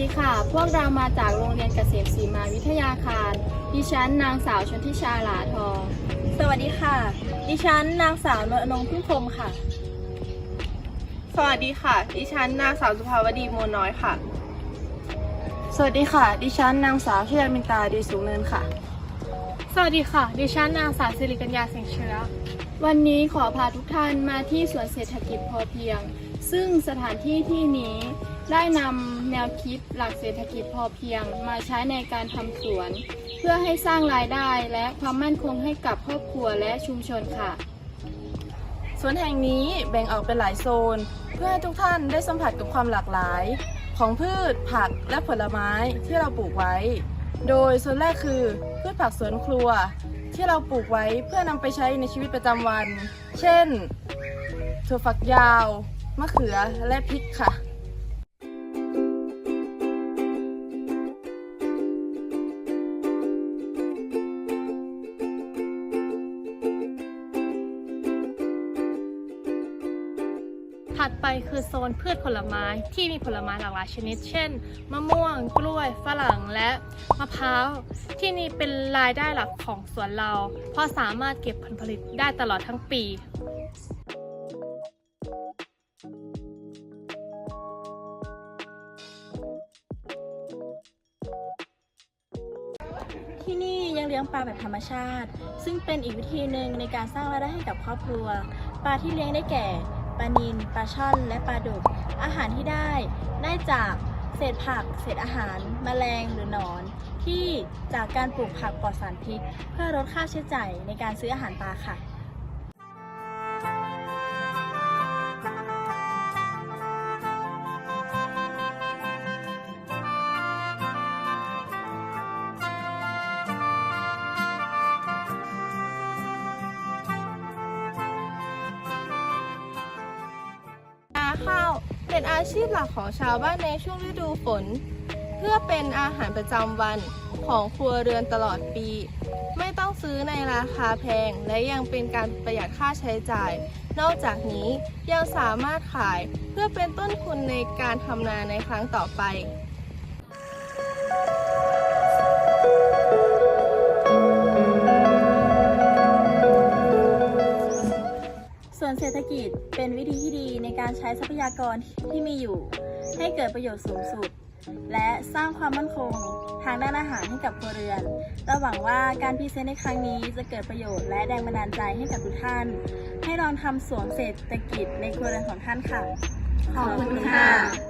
ดีค่ะ พวกเรามาจากโรงเรียนเกษมศรีมาวิทยาคาร ดิฉันนางสาวชนทิชาหลาทอง สวัสดีค่ะ ดิฉันนางสาวนวลอนงพึ่งพรหมค่ะ สวัสดีค่ะ ดิฉันนางสาวสุภาวดีโมน้อยค่ะ สวัสดีค่ะ ดิฉันนางสาวชยามินตาดีสูงเนินค่ะ สวัสดีค่ะ ดิฉันนางสาวสิริกัญญาเสียงเชื้อ วันนี้ขอพาทุกท่านมาที่สวนเศรษฐกิจพอเพียง ซึ่งสถานที่ที่นี้ ได้นำแนวคิดหลักเศรษฐกิจพอเพียง มาใช้ในการทำสวน เพื่อให้สร้างรายได้และความมั่นคงให้กับครอบครัวและชุมชนค่ะ สวนแห่งนี้แบ่งออกเป็นหลายโซน เพื่อให้ทุกท่านได้สัมผัสกับความหลากหลาย ของพืช ผักและผลไม้ที่เราปลูกไว้ โดยโซนแรกคือพืชผักสวนครัว ที่เราปลูกไว้เพื่อนำไปใช้ในชีวิตประจำวัน เช่นถั่วฝักยาว มะเขือและพริกค่ะ ถัดไปคือโซนพืชผลไม้ที่มีผลไม้หลากหลายชนิด เช่น มะม่วง กล้วย ฝรั่ง และมะพร้าว ที่นี่เป็นรายได้หลักของสวนเรา เพราะสามารถเก็บผลผลิตได้ตลอดทั้งปีที่นี่ยังเลี้ยงปลาแบบธรรมชาติ ซึ่งเป็นอีกวิธีหนึ่งในการสร้างรายได้ให้กับครอบครัว ปลาที่เลี้ยงได้แก่ ปลานิลปลาช่อนและปลาดุก อาหารที่ได้ได้จากเศษผัก เศษอาหารแมลงหรือหนอน ที่จากการปลูกผักปลอดสารพิษ เพื่อลดค่าใช้จ่ายในการซื้ออาหารปลาค่ะ ข้าว เป็นอาชีพหลักของชาวบ้านในช่วงฤดูฝน เพื่อเป็นอาหารประจำวันของครัวเรือนตลอดปี ไม่ต้องซื้อในราคาแพง และยังเป็นการประหยัดค่าใช้จ่าย นอกจากนี้ยังสามารถขายเพื่อเป็นต้นทุนในการทำนาในครั้งต่อไป ส่วนเศรษฐกิจเป็นวิธีที่ดีในการใช้ทรัพยากรที่มีอยู่ ให้เกิดประโยชน์สูงสุด และสร้างความมั่นคง ทางด้านอาหารให้กับครัวเรือนเราหวังว่าการพิเศษในครั้งนี้จะเกิดประโยชน์และแรงบันดาลใจให้กับทุกท่าน ให้ลองทำสวนเศรษฐกิจในครัวเรือนของท่านค่ะ ขอบคุณค่ะ